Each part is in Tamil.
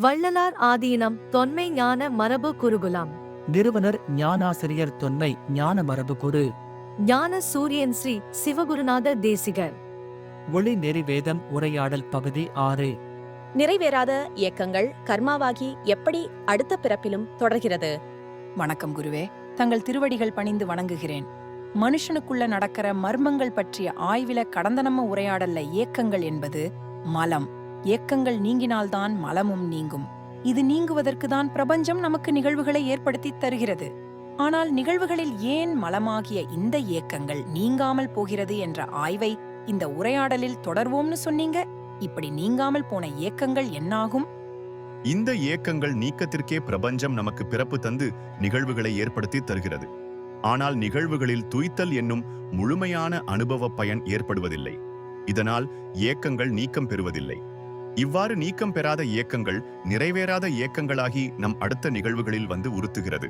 வள்ளலார் ஆதீனம் தொன்மை ஞான மரபு குருகுலம். நிறுவனர் ஞானாசிரியர் தொன்மை ஞான மரபு குரு. ஞான சூரியன் ஸ்ரீ சிவகுருநாத தேசிகர். ஒளி நெறி வேதம் உரையாடல் பகுதி ஆறு. நிறைவேறாத இயக்கங்கள் கர்மாவாகி எப்படி அடுத்த பிறப்பிலும் தொடர்கிறது? வணக்கம் குருவே. தங்கள் திருவடிகள் பணிந்து வணங்குகிறேன். மனுஷனுக்குள்ள நடக்கிற மர்மங்கள் பற்றிய ஆய்வில கடந்த நம்ம உரையாடல்ல ஏக்கங்கள் என்பது மலம். ஏக்கங்கள் நீங்கினால்தான் மலமும் நீங்கும். இது நீங்குவதற்கு தான் பிரபஞ்சம் நமக்கு நிகழ்வுகளை ஏற்படுத்தி தருகிறது. ஆனால் நிகழ்வுகளில் ஏன் மலமாகிய இந்த ஏக்கங்கள் நீங்காமல் போகிறது என்ற ஆய்வை இந்த உரையாடலில் தொடர்வோம்னு சொன்னீங்க? இப்படி நீங்காமல் போன ஏக்கங்கள் என்னாகும்? இந்த ஏக்கங்கள் நீக்கத்திற்கே பிரபஞ்சம் நமக்கு பிறப்பு தந்து நிகழ்வுகளை ஏற்படுத்தி தருகிறது. ஆனால் நிகழ்வுகளில் துய்த்தல் என்னும் முழுமையான அனுபவ பயன் ஏற்படுவதில்லை. இதனால் ஏக்கங்கள் நீக்கம் பெறுவதில்லை. இவ்வாறு நீக்கம் பெறாத ஏக்கங்கள் நிறைவேறாத ஏக்கங்களாகி நம் அடுத்த நிகழ்வுகளில் வந்து உறுத்துகிறது.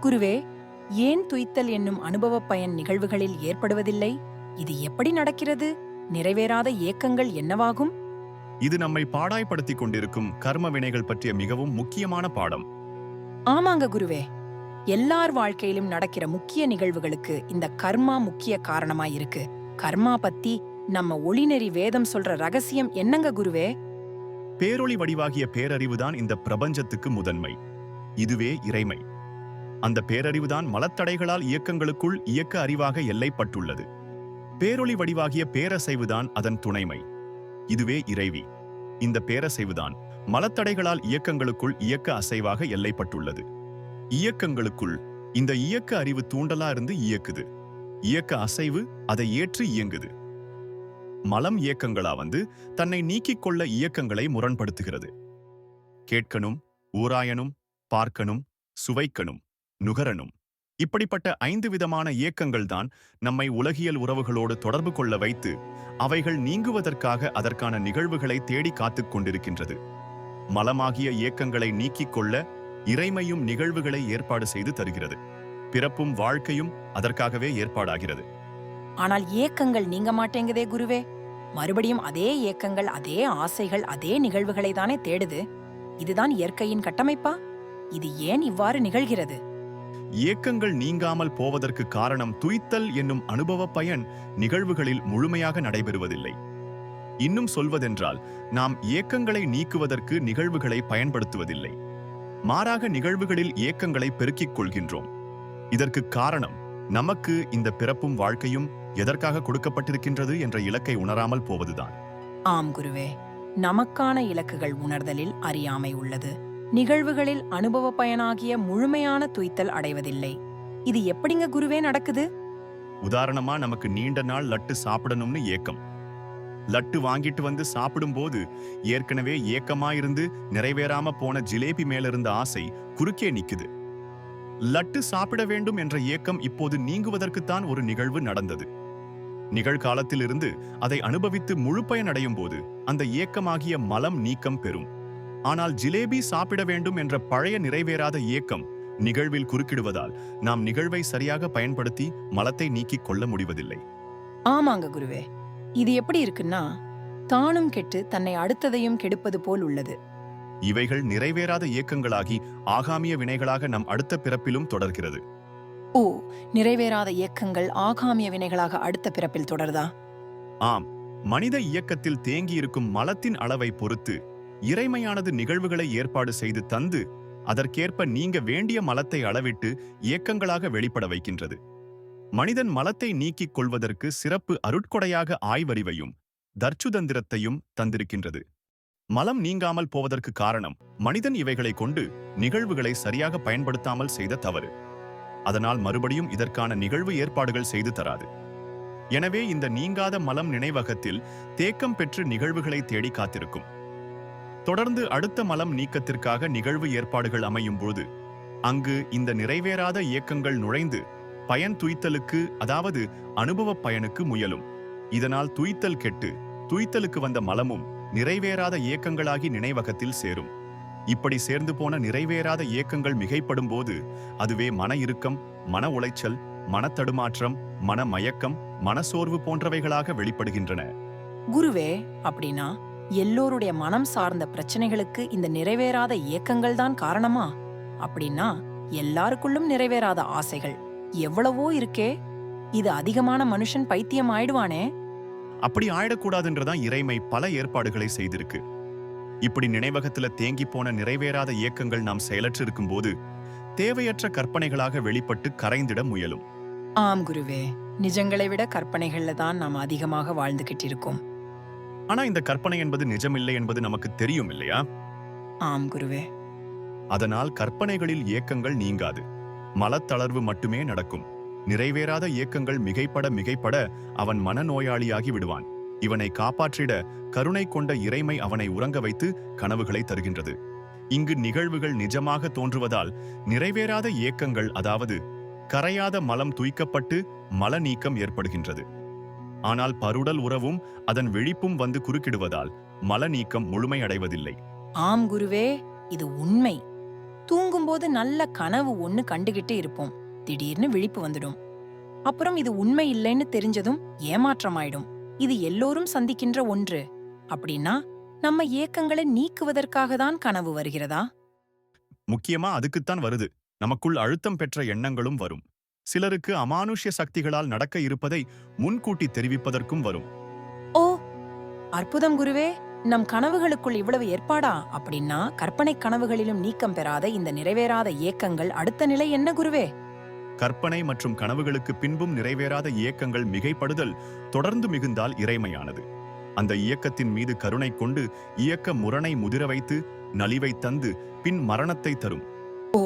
குருவே ஏன் துய்த்தல் என்னும் அனுபவப் பயன் நிகழ்வுகளில் ஏற்படுவதில்லை? இது எப்படி நடக்கிறது? நிறைவேறாத ஏக்கங்கள் என்னவாகும்? இது நம்மை பாடாய்படுத்திக் கொண்டிருக்கும் கர்ம வினைகள் பற்றிய மிகவும் முக்கியமான பாடம். ஆமாங்க குருவே. எல்லார் வாழ்க்கையிலும் நடக்கிற முக்கிய நிகழ்வுகளுக்கு இந்த கர்மா முக்கிய காரணமா இருக்கு கர்மா பத்தி நம்ம ஒளிநெறி வேதம் சொல்ற ரகசியம் என்னங்க குருவே? பேரொளி வடிவாகிய பேரறிவுதான் இந்த பிரபஞ்சத்துக்கு முதன்மை. இதுவே இறைமை. அந்த பேரறிவுதான் மலத்தடைகளால் இயக்கங்களுக்குள் இயக்க அறிவாக எல்லைப்பட்டுள்ளது. பேரொளி வடிவாகிய பேரசைவுதான் அதன் துணைமை. இதுவே இறைவி. இந்த பேரசைவுதான் மலத்தடைகளால் இயக்கங்களுக்குள் இயக்க அசைவாக எல்லைப்பட்டுள்ளது. இயக்கங்களுக்குள் இந்த இயக்க அறிவு தூண்டலா இருந்து இயக்குது. இயக்க அசைவு அதை ஏற்று இயங்குது. மலம் இயக்கங்களா வந்து தன்னை நீக்கிக் கொள்ள இயக்கங்களை முரண்படுத்துகிறது. கேட்கணும் ஊராயனும் பார்க்கணும் சுவைக்கணும் நுகரணும். இப்படிப்பட்ட ஐந்து விதமான இயக்கங்கள்தான் நம்மை உலகியல் உறவுகளோடு தொடர்பு கொள்ள வைத்து அவைகள் நீங்குவதற்காக அதற்கான நிகழ்வுகளை தேடி காத்துக் கொண்டிருக்கின்றது. மலமாகிய இயக்கங்களை நீக்கிக் கொள்ள இறைமையும் நிகழ்வுகளை ஏற்பாடு செய்து தருகிறது. பிறப்பும் வாழ்க்கையும் அதற்காகவே ஏற்பாடாகிறது. ஆனால் ஏக்கங்கள் நீங்க மாட்டேங்குதே குருவே. மறுபடியும் அதே ஏக்கங்கள் அதே ஆசைகள் அதே நிகழ்வுகளை தானே தேடுது. இதுதான் இயற்கையின் கட்டமைப்பா? இது ஏன் இவ்வாறு நிகழ்கிறது? ஏக்கங்கள் நீங்காமல் போவதற்கு காரணம் துய்த்தல் என்னும் அனுபவ பயன் நிகழ்வுகளில் முழுமையாக நடைபெறுவதில்லை. இன்னும் சொல்வதென்றால் நாம் ஏக்கங்களை நீக்குவதற்கு நிகழ்வுகளை பயன்படுத்துவதில்லை. மாறாக நிகழ்வுகளில் இயக்கங்களை பெருக்கிக் கொள்கின்றோம். இதற்கு காரணம் நமக்கு இந்த பிறப்பும் வாழ்க்கையும் எதற்காக கொடுக்கப்பட்டிருக்கின்றது என்ற இலக்கை உணராமல் போவதுதான். ஆம் குருவே நமக்கான இலக்குகள் உணர்தலில் அறியாமை உள்ளது. நிகழ்வுகளில் அனுபவ பயனாகிய முழுமையான துய்த்தல் அடைவதில்லை. இது எப்படிங்க குருவே நடக்குது? உதாரணமா நமக்கு நீண்ட நாள் லட்டு சாப்பிடணும்னு ஏக்கம். லட்டு வாங்கிட்டு வந்து சாப்பிடும்போது ஏற்கனவே ஏக்கமா இருந்து நிறைவேறாம போன ஜிலேபி மேல இருந்த ஆசை குறுக்கே நிக்குது. லட்டு சாப்பிட வேண்டும் என்ற ஏக்கம் இப்போது நீங்குவதற்குத்தான் ஒரு நிகழ்வு நடந்தது. நிகழ்காலத்திலிருந்து அதை அனுபவித்து முழு பயனடையும் போது அந்த ஏக்கமாகிய மலம் நீக்கம் பெறும். ஆனால் ஜிலேபி சாப்பிட வேண்டும் என்ற பழைய நிறைவேறாத ஏக்கம் நிகழ்வில் குறுக்கிடுவதால் நாம் நிகழ்வை சரியாக பயன்படுத்தி மலத்தை நீக்கிக் கொள்ள முடிவதில்லை. ஆமாங்க குருவே. இது எப்படி இருக்குன்னா தானும் கெட்டு தன்னை அடுத்ததையும் கெடுப்பது போல் உள்ளது. இவைகள் நிறைவேறாத இயக்கங்களாகி ஆகாமிய வினைகளாக நம் அடுத்த பிறப்பிலும் தொடர்கிறது. ஓ நிறைவேறாத இயக்கங்கள் ஆகாமிய வினைகளாக அடுத்த பிறப்பில் தொடர்தா? ஆம் மனித இயக்கத்தில் தேங்கியிருக்கும் மலத்தின் அளவை பொறுத்து இறைமையானது நிகழ்வுகளை ஏற்பாடு செய்து தந்து அதற்கேற்ப நீங்க வேண்டிய மலத்தை அளவிட்டு இயக்கங்களாக வெளிப்பட வைக்கின்றது. மனிதன் மலத்தை நீக்கிக் கொள்வதற்கு சிறப்பு அருட்கொடையாக ஆய்வறிவையும் தர்ச்சுதந்திரத்தையும் தந்திருக்கின்றது. மலம் நீங்காமல் போவதற்கு காரணம் மனிதன் இவைகளை கொண்டு நிகழ்வுகளை சரியாக பயன்படுத்தாமல் செய்த தவறு. அதனால் மறுபடியும் இதற்கான நிகழ்வு ஏற்பாடுகள் செய்து தராது. எனவே இந்த நீங்காத மலம் நினைவகத்தில் தேக்கம் பெற்று நிகழ்வுகளை தேடி காத்திருக்கும். தொடர்ந்து அடுத்த மலம் நீக்கத்திற்காக நிகழ்வு ஏற்பாடுகள் அமையும் போது அங்கு இந்த நிறைவேறாத இயக்கங்கள் நுழைந்து பயன் துய்த்தலுக்கு அதாவது அனுபவ பயனுக்கு முயலும். இதனால் துய்த்தல் கெட்டு துய்த்தலுக்கு வந்த மலமும் நிறைவேறாத இயக்கங்களாகி நினைவகத்தில் சேரும். இப்படி சேர்ந்து போன நிறைவேறாத இயக்கங்கள் மிகைப்படும் போது அதுவே மன இறுக்கம் மன உளைச்சல் மனத்தடுமாற்றம் மன மயக்கம் மனசோர்வு போன்றவைகளாக வெளிப்படுகின்றன. குருவே அப்படின்னா எல்லோருடைய மனம் சார்ந்த பிரச்சனைகளுக்கு இந்த நிறைவேறாத இயக்கங்கள் தான் காரணமா? அப்படின்னா எல்லாருக்குள்ளும் நிறைவேறாத ஆசைகள் எவ்வளவோ இருக்கே. இது அதிகமான மனுஷன் பைத்தியம் ஆயிடுவானே. அப்படி ஆயிடக்கூடாதுன்றதான் இறைமை பல ஏற்பாடுகளை செய்திருக்கு. இப்படி நினைவகத்துல தேங்கி போன நிறைவேறாத இயக்கங்கள் நாம் செயலற்று இருக்கும்போது தேவையற்ற கற்பனைகளாக வெளிப்பட்டு கரைந்திட முயலும். ஆம் குருவே நிஜங்களை விட கற்பனைகள்ல தான் நாம் அதிகமாக வாழ்ந்துகிட்டு இருக்கோம். ஆனா இந்த கற்பனை என்பது நிஜமில்லை என்பது நமக்கு தெரியும் இல்லையா? ஆம் குருவே. அதனால் கற்பனைகளில் இயக்கங்கள் நீங்காது. மலத்தளர்வு மட்டுமே நடக்கும். நிறைவேறாத இயக்கங்கள் மிகைப்பட மிகைப்பட அவன் மனநோயாளியாகி விடுவான். இவனை காப்பாற்றிட கருணை கொண்ட இறைமை அவனை உறங்க வைத்து கனவுகளை தருகின்றது. இங்கு நிகழ்வுகள் நிஜமாக தோன்றுவதால் நிறைவேறாத இயக்கங்கள் அதாவது கரையாத மலம் துய்க்கப்பட்டு மல நீக்கம் ஏற்படுகின்றது. ஆனால் பருடல் உறவும் அதன் விழிப்பும் வந்து குறுக்கிடுவதால் மல நீக்கம் முழுமையடைவதில்லை. ஆம் குருவே இது உண்மை. தூங்கும்போது நல்ல கனவு ஒண்ணு கண்டுகிட்டு இருப்போம். திடீர்னு விழிப்பு வந்துடும். அப்புறம் இது உண்மை இல்லைன்னு தெரிஞ்சதும் ஏமாற்றமாயிடும். இது எல்லோரும் சந்திக்கின்ற ஒன்று. அப்படின்னா நம்ம ஏக்கங்களை நீக்குவதற்காக தான் கனவு வருகிறதா? முக்கியமா அதுக்குத்தான் வருது. நமக்குள் அழுத்தம் பெற்ற எண்ணங்களும் வரும். சிலருக்கு அமானுஷ்ய சக்திகளால் நடக்க இருப்பதை முன்கூட்டி தெரிவிப்பதற்கும் வரும். ஓ! அற்புதம் குருவே! நம் கனவுகளுக்குள் இவ்வளவு ஏற்பாடா? அப்படின்னா கற்பனை கனவுகளிலும் நீக்கம் பெறாத இந்த நிறைவேறாத ஏக்கங்கள் அடுத்த நிலை என்ன குருவே? கற்பனை மற்றும் கனவுகளுக்கு பின்பும் நிறைவேறாத இயக்கங்கள் மிகைப்படுதல் தொடர்ந்து மிகுந்தால் இறைமையானது. அந்த இயக்கத்தின் மீது கருணை கொண்டு இயக்க முரணை முதிர வைத்து நலிவை தந்து பின் மரணத்தை தரும். ஓ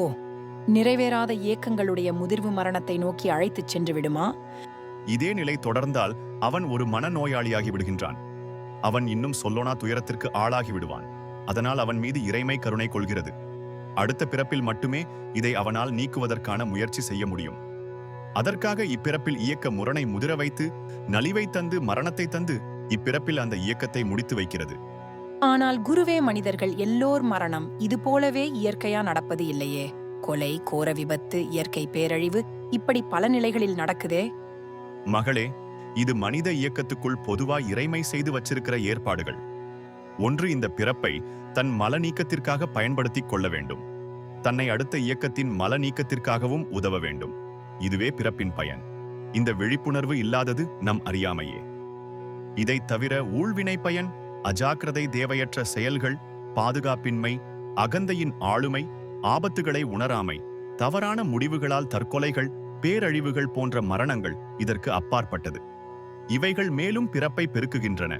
நிறைவேறாத ஏக்கங்களுடைய முதிர்வு மரணத்தை நோக்கி அழைத்துச் சென்று விடுமா? இதே நிலை தொடர்ந்தால் அவன் ஒரு மனநோயாளியாகி விடுகின்றான். அவன் இன்னும் சொல்லோனா துயரத்திற்கு ஆளாகி விடுவான். அதனால் அவன் மீது இறைமை கருணை கொள்கிறது. அடுத்த பிறப்பில் மட்டுமே இதை அவனால் நீக்குவதற்கான முயற்சி செய்ய முடியும். அதற்காக இப்பிறப்பில் இயக்க முரணை முதிர வைத்து நலிவை தந்து மரணத்தை தந்து இப்பிறப்பில் அந்த இயக்கத்தை முடித்து வைக்கிறது. ஆனால் குருவே மனிதர்கள் எல்லோர் மரணம் இது போலவே இயற்கையா நடப்பது இல்லையே? கொலை கோர விபத்து இயற்கை பேரழிவு இப்படி பல நிலைகளில் நடக்குதே? மகளே இது மனித இயக்கத்துக்குள் பொதுவாய் இறைமை செய்து வச்சிருக்கிற ஏற்பாடுகள். ஒன்று இந்த பிறப்பை தன் மல நீக்கத்திற்காக பயன்படுத்திக் கொள்ள வேண்டும். தன்னை அடுத்த இயக்கத்தின் மல நீக்கத்திற்காகவும் உதவ வேண்டும். இதுவே பிறப்பின் பயன். இந்த விழிப்புணர்வு இல்லாதது நம் அறியாமையே. இதை தவிர ஊழ்வினை பயன் அஜாக்கிரதை தேவையற்ற செயல்கள் பாதுகாப்பின்மை அகந்தையின் ஆளுமை ஆபத்துகளை உணராமை தவறான முடிவுகளால் தற்கொலைகள் பேரழிவுகள் போன்ற மரணங்கள் இதற்கு அப்பாற்பட்டது. இவைகள் மேலும் பிறப்பை பெருக்குகின்றன.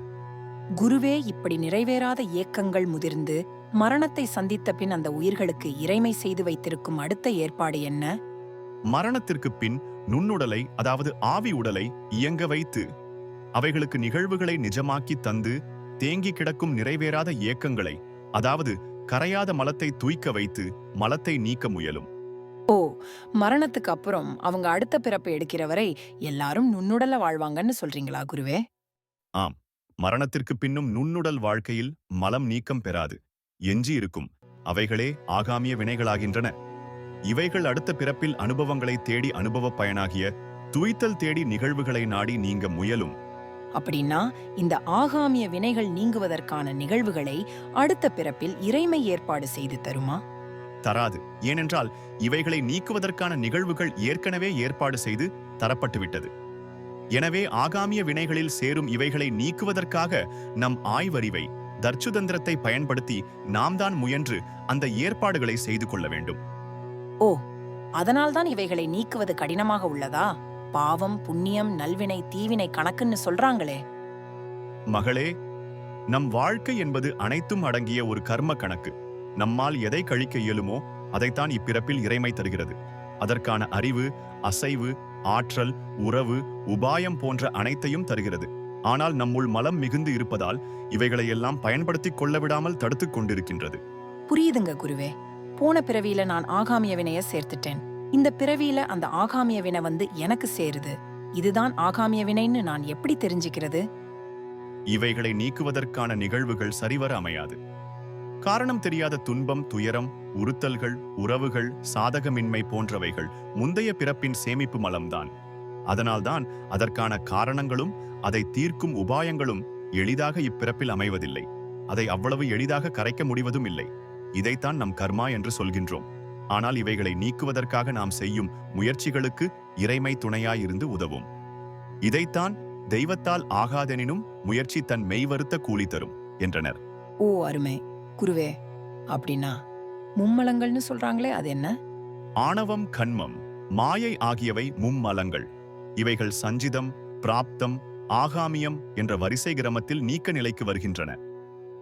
குருவே இப்படி நிறைவேறாத ஏக்கங்கள் முதிர்ந்து மரணத்தை சந்தித்த பின் அந்த உயிர்களுக்கு இறைமை செய்து வைத்திருக்கும் அடுத்த ஏற்பாடு என்ன? மரணத்திற்கு பின் நுண்ணுடலை அதாவது ஆவி உடலை இயங்க வைத்து அவைகளுக்கு நிகழ்வுகளை நிஜமாக்கி தந்து தேங்கி கிடக்கும் நிறைவேறாத ஏக்கங்களை அதாவது கரையாத மலத்தை தூய்க்க வைத்து மலத்தை நீக்க முயலும். ஓ மரணத்துக்கு அப்புறம் அவங்க அடுத்த பிறப்பு எடுக்கிற வரை எல்லாரும் நுண்ணுடல வாழ்வாங்கன்னு சொல்றீங்களா குருவே? மரணத்திற்கு பின்னும் நுண்ணுடல் வாழ்க்கையில் மலம் நீக்கம் பெறாது. எஞ்சி இருக்கும் அவைகளே ஆகாமிய வினைகளாகின்றன. இவைகள் அடுத்த பிறப்பில் அனுபவங்களை தேடி அனுபவப் பயனாகிய துய்த்தல் தேடி நிகழ்வுகளை நாடி நீங்க முயலும். அப்படின்னா இந்த ஆகாமிய வினைகள் நீங்குவதற்கான நிகழ்வுகளை அடுத்த பிறப்பில் இறைமை ஏற்பாடு செய்து தருமா? தராது. ஏனென்றால் இவைகளை நீக்குவதற்கான நிகழ்வுகள் ஏற்கனவே ஏற்பாடு செய்து தரப்பட்டுவிட்டது. எனவே ஆகாமிய வினைகளில் சேரும் இவைகளை நீக்குவதற்காக நம் ஆய்வறிவை தர்ச்சுதந்திரத்தை பயன்படுத்தி நாம் தான் முயன்று அந்த ஏற்பாடுகளை செய்து கொள்ள வேண்டும். ஓ அதனால்தான் இவைகளை நீக்குவது கடினமாக உள்ளதா? பாவம் புண்ணியம் நல்வினை தீவினை கணக்குன்னு சொல்றாங்களே. மகளே நம் வாழ்க்கை என்பது அனைத்தும் அடங்கிய ஒரு கர்ம கணக்கு. நம்மால் எதை கழிக்க இயலுமோ அதைத்தான் இப்பிறப்பில் இறைமை தருகிறது. அதற்கான அறிவு அசைவு ஆற்றல் உறவு உபாயம் போன்ற அனைத்தையும் தருகிறது. ஆனால் நம்முள் மலம் மிகுந்து இருப்பதால் இவைகளையெல்லாம் பயன்படுத்திக் கொள்ள விடாமல் தடுத்துக் கொண்டிருக்கின்றது. புரியுதுங்க குருவே. போன பிறவியில நான் ஆகாமிய வினைய சேர்த்துட்டேன். இந்த பிறவியில அந்த ஆகாமிய வினை வந்து எனக்கு சேருது. இதுதான் ஆகாமிய வினைன்னு நான் எப்படி தெரிஞ்சுக்கிறது? இவைகளை நீக்குவதற்கான நிகழ்வுகள் சரிவர அமையாது. காரணம் தெரியாத துன்பம் துயரம் உறுத்தல்கள் உறவுகள் சாதகமின்மை போன்றவைகள் முந்தைய பிறப்பின் சேமிப்பு மலம்தான். அதனால்தான் அதற்கான காரணங்களும் அதை தீர்க்கும் உபாயங்களும் எளிதாக இப்பிறப்பில் அமைவதில்லை. அதை அவ்வளவு எளிதாக கரைக்க முடிவதும் இல்லை. இதைத்தான் நம் கர்மா என்று சொல்கின்றோம். ஆனால் இவைகளை நீக்குவதற்காக நாம் செய்யும் முயற்சிகளுக்கு இறைமை துணையாயிருந்து உதவும். இதைத்தான் தெய்வத்தால் ஆகாதெனினும் முயற்சி தன் மெய்வருத்த கூலி தரும் என்றனர். ஓ அருமை. குருவே அப்படின்னா மும்மலங்கள்னு சொல்றாங்களே அது என்ன? ஆணவம் கண்மம் மாயை ஆகியவை மும்மலங்கள். இவைகள் சஞ்சிதம் பிராப்தம் ஆகாமியம் என்ற வரிசை கிரமத்தில் நீக்க நிலைக்கு வருகின்றன.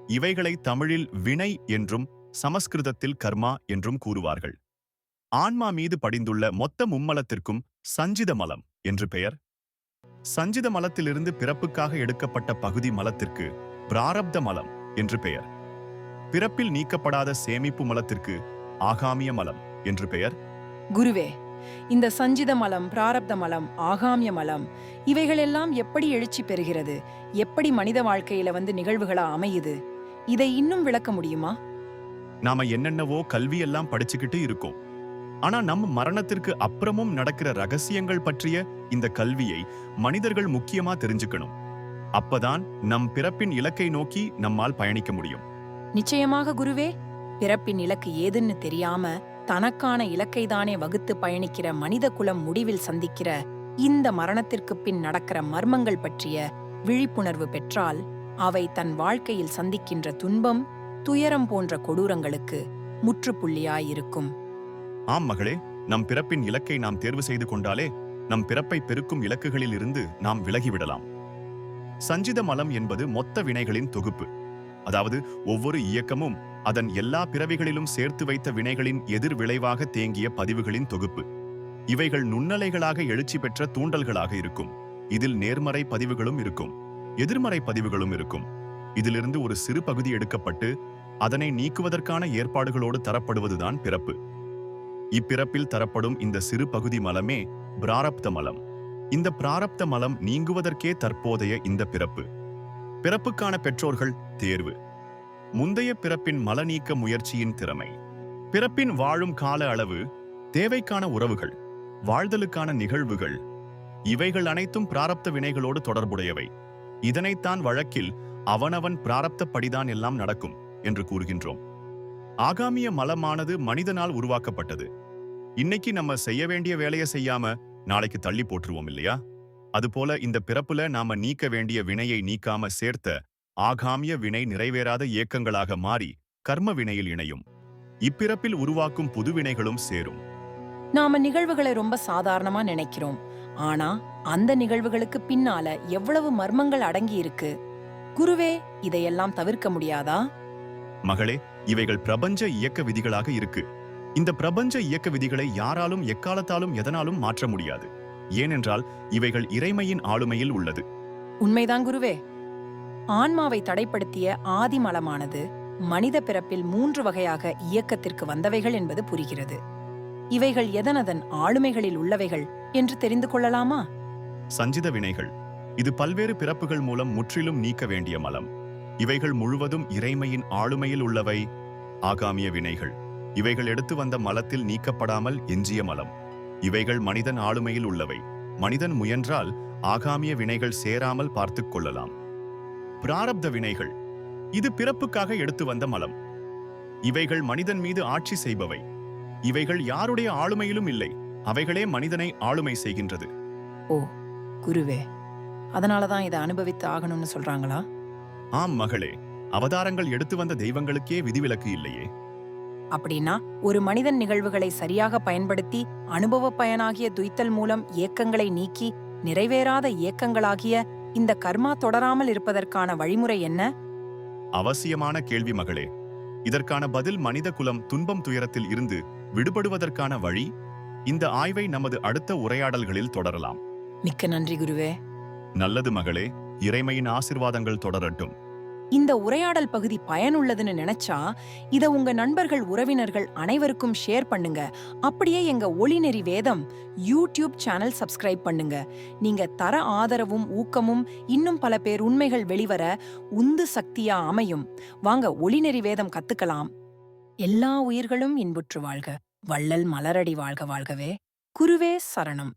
இவைகளை தமிழில் வினை என்றும் சமஸ்கிருதத்தில் கர்மா என்றும் கூறுவார்கள். ஆன்மா மீது படிந்துள்ள மொத்த மும்மலத்திற்கும் சஞ்சித மலம் என்று பெயர். சஞ்சித மலத்திலிருந்து பிறப்புக்காக எடுக்கப்பட்ட பகுதி மலத்திற்கு பிராரப்த மலம் என்று பெயர். பிறப்பில் நீக்கப்படாத சேமிப்பு மலத்திற்கு ஆகாமிய மலம் என்று பெயர். குருவே இந்த சஞ்சித மலம் பிராரப்த மலம் ஆகாமிய மலம் இவைகளெல்லாம் எப்படி எழுச்சி பெறுகிறது? எப்படி மனித வாழ்க்கையில வந்து நிகழ்வுகளா அமையுது? இதை இன்னும் விளக்க முடியுமா? நாம என்னென்னவோ கல்வி எல்லாம் படிச்சுக்கிட்டு இருக்கோம். ஆனா நம்ம மரணத்திற்கு அப்புறமும் நடக்கிற ரகசியங்கள் பற்றிய இந்த கல்வியை மனிதர்கள் முக்கியமா தெரிஞ்சுக்கணும். அப்பதான் நம் பிறப்பின் இலக்கை நோக்கி நம்மால் பயணிக்க முடியும். நிச்சயமாக குருவே பிறப்பின் இலக்கு ஏதுன்னு தெரியாம தனக்கான இலக்கை தானே வகுத்து பயணிக்கிற மனித குலம் முடிவில் சந்திக்கிற இந்த மரணத்திற்கு பின் நடக்கிற மர்மங்கள் பற்றிய விழிப்புணர்வு பெற்றால் அவை தன் வாழ்க்கையில் சந்திக்கின்ற துன்பம் துயரம் போன்ற கொடூரங்களுக்கு முற்றுப்புள்ளியாயிருக்கும். ஆம் மகளே நம் பிறப்பின் இலக்கை நாம் தேர்வு செய்து கொண்டாலே நம் பிறப்பை பெருக்கும் இலக்குகளில் இருந்து நாம் விலகிவிடலாம். சஞ்சித மலம் என்பது மொத்த வினைகளின் தொகுப்பு. அதாவது ஒவ்வொரு இயக்கமும் அதன் எல்லா பிறவிகளிலும் சேர்த்து வைத்த வினைகளின் எதிர் விளைவாக தேங்கிய பதிவுகளின் தொகுப்பு. இவைகள் நுண்ணலைகளாக எழுச்சி பெற்ற தூண்டல்களாக இருக்கும். இதில் நேர்மறை பதிவுகளும் இருக்கும். எதிர்மறை பதிவுகளும் இருக்கும். இதிலிருந்து ஒரு சிறு பகுதி எடுக்கப்பட்டு அதனை நீக்குவதற்கான ஏற்பாடுகளோடு தரப்படுவதுதான் பிறப்பு. இப்பிறப்பில் தரப்படும் இந்த சிறு பகுதி மலமே பிராரப்த மலம். இந்த பிராரப்த மலம் நீங்குவதற்கே தற்போதைய இந்த பிறப்பு. பிறப்புக்கான பெற்றோர்கள் தேர்வு. முந்தைய பிறப்பின் மல நீக்க முயற்சியின் திறமை. பிறப்பின் வாழும் கால அளவு தேவைக்கான உறவுகள் வாழ்தலுக்கான நிகழ்வுகள் இவைகள் அனைத்தும் பிராரப்த வினைகளோடு தொடர்புடையவை. இதனைத்தான் வழக்கில் அவனவன் பிராரப்தப்படிதான் எல்லாம் நடக்கும் என்று கூறுகின்றோம். ஆகாமிய மலமானது மனிதனால் உருவாக்கப்பட்டது. இன்னைக்கு நம்ம செய்ய வேண்டிய வேலையை செய்யாம நாளைக்கு தள்ளி போட்டுருவோம் இல்லையா? அதுபோல இந்த பிறப்புல நாம நீக்க வேண்டிய வினையை நீக்காம சேர்த்த ஆகாமிய வினை நிறைவேறாத இயக்கங்களாக மாறி கர்ம வினையில் இணையும். இப்பிறப்பில் உருவாக்கும் புது வினைகளும் சேரும். நாம நிகழ்வுகளை ரொம்ப சாதாரணமா நினைக்கிறோம். ஆனா அந்த நிகழ்வுகளுக்கு பின்னால எவ்வளவு மர்மங்கள் அடங்கி இருக்கு? குருவே இதையெல்லாம் தவிர்க்க முடியாதா? மகளே இவைகள் பிரபஞ்ச இயக்க விதிகளாக இருக்கு. இந்த பிரபஞ்ச இயக்க விதிகளை யாராலும் எக்காலத்தாலும் எதனாலும் மாற்ற முடியாது. ஏனென்றால் இவைகள் இறைமையின் ஆளுமையில் உள்ளது. உண்மைதான் குருவே. ஆன்மாவை தடைப்படுத்திய ஆதிமலமானது மனித பிறப்பில் மூன்று வகையாக இயக்கத்திற்கு வந்தவைகள் என்பது புரிகிறது. இவைகள் எதனதன் ஆளுமைகளில் உள்ளவைகள் என்று தெரிந்து கொள்ளலாமா? சஞ்சித வினைகள். இது பல்வேறு பிறப்புகள் மூலம் முற்றிலும் நீக்க வேண்டிய மலம். இவைகள் முழுவதும் இறைமையின் ஆளுமையில் உள்ளவை. ஆகாமிய வினைகள். இவைகள் எடுத்து வந்த மலத்தில் நீக்கப்படாமல் எஞ்சிய மலம். இவைகள் மனிதன் ஆளுமையில் உள்ளவை. மனிதன் முயன்றால் ஆகாமிய வினைகள் சேராமல் பார்த்துக் கொள்ளலாம். பிராரப்த வினைகள். இது பிறப்புக்காக எடுத்து வந்த மலம். இவைகள் மனிதன் மீது ஆட்சி செய்பவை. இவைகள் யாருடைய ஆளுமையிலும் இல்லை. அவைகளே மனிதனை ஆளுமை செய்கின்றது. ஓ குருவே. அதனாலதான் இதை அனுபவித்து ஆகணும்னு சொல்றாங்களா? ஆம் மகளே. அவதாரங்கள் எடுத்து வந்த தெய்வங்களுக்கே விதிவிலக்கு இல்லையே. அப்படின்னா ஒரு மனிதன் நிகழ்வுகளை சரியாக பயன்படுத்தி அனுபவ பயனாகிய துய்த்தல் மூலம் ஏக்கங்களை நீக்கி நிறைவேறாத ஏக்கங்களாகிய இந்த கர்மா தொடராமல் இருப்பதற்கான வழிமுறை என்ன? அவசியமான கேள்வி மகளே. இதற்கான பதில் மனித குலம் துன்பம் துயரத்தில் இருந்து விடுபடுவதற்கான வழி? இந்த ஆய்வை நமது அடுத்த உரையாடல்களில் தொடரலாம். மிக்க நன்றி குருவே. நல்லது மகளே. இறைமையின் ஆசிர்வாதங்கள் தொடரட்டும். இந்த உரையாடல் பகுதி பயனுள்ளதுன்னு நினைச்சா இத உங்க நண்பர்கள் உறவினர்கள் அனைவருக்கும் ஷேர் பண்ணுங்க. அப்படியே எங்க ஒளிநெறி வேதம் யூடியூப் சேனல் சப்ஸ்கிரைப் பண்ணுங்க. நீங்க தர ஆதரவும் ஊக்கமும் இன்னும் பல பேர் உண்மைகள் வெளிவர உந்து சக்தியா அமையும். வாங்க ஒளிநெறி வேதம் கத்துக்கலாம். எல்லா உயிர்களும் இன்புற்று வாழ்க. வள்ளல் மலரடி வாழ்க வாழ்கவே. குருவே சரணம்.